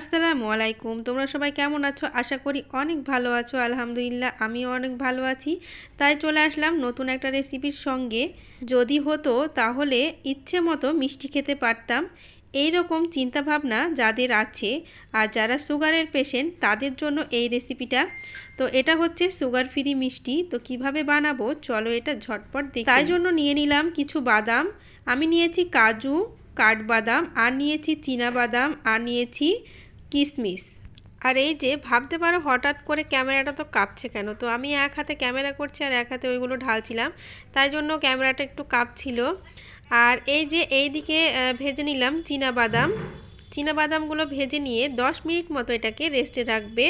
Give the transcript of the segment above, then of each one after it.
আসসালামু আলাইকুম। তোমরা সবাই কেমন আছো? আশা করি অনেক ভালো আছো। আলহামদুলিল্লাহ আমিও অনেক ভালো আছি। তাই চলে আসলাম নতুন একটা রেসিপির সঙ্গে। যদি হতো তাহলে ইচ্ছে মতো মিষ্টি খেতে পারতাম। এই রকম চিন্তাভাবনা যাদের আছে আর যারা সুগারের পেশেন্ট তাদের জন্য এই রেসিপিটা। তো এটা হচ্ছে সুগার ফ্রি মিষ্টি। তো কীভাবে বানাবো? চলো এটা ঝটপট দেখি তাই জন্য নিয়ে নিলাম কিছু বাদাম। আমি নিয়েছি কাজু কাঠবাদাম আর নিয়েছি বাদাম আর নিয়েছি কিশমিশ আর এই যে ভাবতে পারো হঠাৎ করে ক্যামেরাটা তো কাঁপছে কেন? তো আমি এক হাতে ক্যামেরা করছি আর এক হাতে ওইগুলো ঢালছিলাম। তাই জন্য ক্যামেরাটা একটু কাঁপছিল। আর এই যে এই দিকে ভেজে নিলাম চীনা বাদাম। বাদামগুলো ভেজে নিয়ে 10 মিনিট মতো এটাকে রেস্টে রাখবে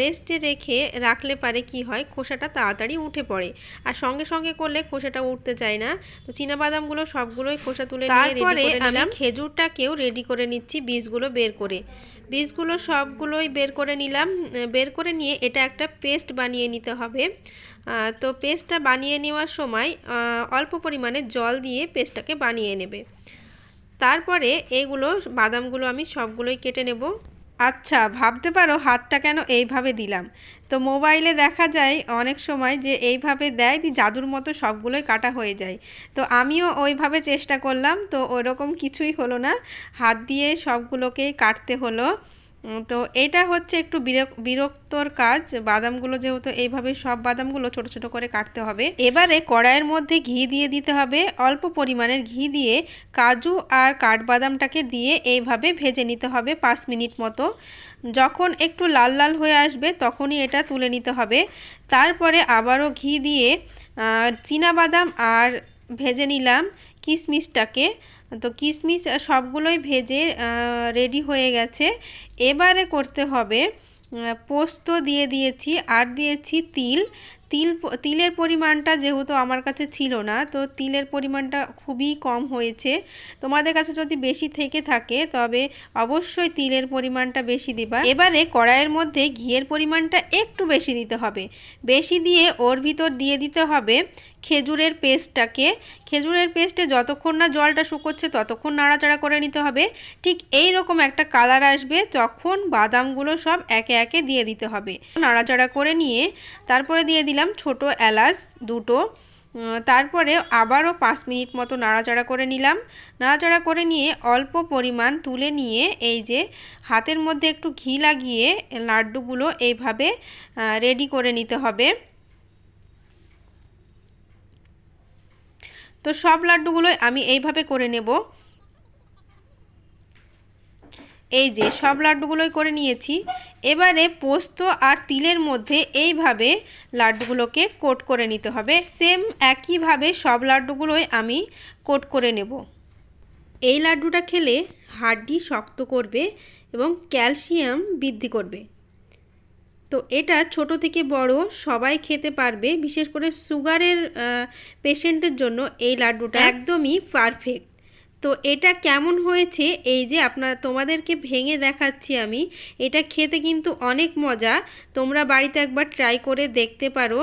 রেস্টে রেখে রাখলে পারে কি হয় খোসাটা তাড়াতাড়ি উঠে পড়ে। আর সঙ্গে সঙ্গে করলে খোসাটা উঠতে চায় না। তো বাদামগুলো সবগুলোই খোসা তুলে তারপরে আমি খেজুরটাকেও রেডি করে নিচ্ছি বীজগুলো বের করে। বীজগুলো সবগুলোই বের করে নিলাম। বের করে নিয়ে এটা একটা পেস্ট বানিয়ে নিতে হবে। তো পেস্টটা বানিয়ে নেওয়ার সময় অল্প পরিমাণে জল দিয়ে পেস্টটাকে বানিয়ে নেবে। তারপরে এইগুলো বাদামগুলো আমি সবগুলোই কেটে নেব। আচ্ছা ভাবতে পারো হাতটা কেন এইভাবে দিলাম। তো মোবাইলে দেখা যায় অনেক সময় যে এইভাবে দেয় দি জাদুর মতো সবগুলোই কাটা হয়ে যায়। তো আমিও ওইভাবে চেষ্টা করলাম, তো ওরকম কিছুই হলো না। হাত দিয়ে সবগুলোকেই কাটতে হলো। তো এটা হচ্ছে একটু বিরক্তর কাজ। বাদামগুলো যেহেতু এইভাবে সব বাদামগুলো ছোট ছোট করে কাটতে হবে। এবারে কড়াইয়ের মধ্যে ঘি দিয়ে দিতে হবে। অল্প পরিমাণের ঘি দিয়ে কাজু আর কাঠবাদামটাকে দিয়ে এইভাবে ভেজে নিতে হবে পাঁচ মিনিট মতো। যখন একটু লাল লাল হয়ে আসবে তখনই এটা তুলে নিতে হবে। তারপরে আবারও ঘি দিয়ে বাদাম আর ভেজে নিলাম কিশমিশটাকে তো কিশমিশ সবগুলোই ভেজে রেডি হয়ে গেছে। এবারে করতে হবে পোস্ত দিয়ে দিয়েছি, আর দিয়েছি তিল। তিল তিলের পরিমাণটা যেহেতু আমার কাছে ছিল না, তো তিলের পরিমাণটা খুবই কম হয়েছে। তোমাদের কাছে যদি বেশি থেকে থাকে, তবে অবশ্যই তিলের পরিমাণটা বেশি দিবা। এবারে কড়াইয়ের মধ্যে ঘিয়ের পরিমাণটা একটু বেশি দিতে হবে। বেশি দিয়ে ওর ভিতর দিয়ে দিতে হবে খেজুরের পেস্টটাকে। খেজুরের পেস্টে যতক্ষণ না জলটা শুকোচ্ছে, ততক্ষণ নাড়াচাড়া করে নিতে হবে। ঠিক এই রকম একটা কালার আসবে তখন বাদামগুলো সব একে একে দিয়ে দিতে হবে। নাড়াচাড়া করে নিয়ে তারপরে দিয়ে দিলাম ছোট এলাচ দুটো। তারপরে আবারও পাঁচ মিনিট মতো নাড়াচাড়া করে নিলাম। নাড়াচাড়া করে নিয়ে অল্প পরিমাণ তুলে নিয়ে এই যে হাতের মধ্যে একটু ঘি লাগিয়ে লাড্ডুগুলো এইভাবে রেডি করে নিতে হবে। তো সব লাড্ডুগুলোই আমি এইভাবে করে নেব। এই যে সব লাড্ডুগুলোই করে নিয়েছি। এবারে পোস্ত আর তিলের মধ্যে এইভাবে লাড্ডুগুলোকে কোট করে নিতে হবে। সেম একইভাবে সব লাড্ডুগুলোই আমি কোট করে নেব। এই লাড্ডুটা খেলে হাড্ডি শক্ত করবে এবং ক্যালসিয়াম বৃদ্ধি করবে। তো এটা ছোট থেকে বড় সবাই খেতে পারবে বিশেষ করে সুগারের পেশেন্টের জন্য এই লাড্ডুটা একদমই পারফেক্ট। তো এটা কেমন হয়েছে? এই যে আপনার, তোমাদেরকে ভেঙে দেখাচ্ছি আমি। এটা খেতে কিন্তু অনেক মজা। তোমরা বাড়িতে একবার ট্রাই করে দেখতে পারো।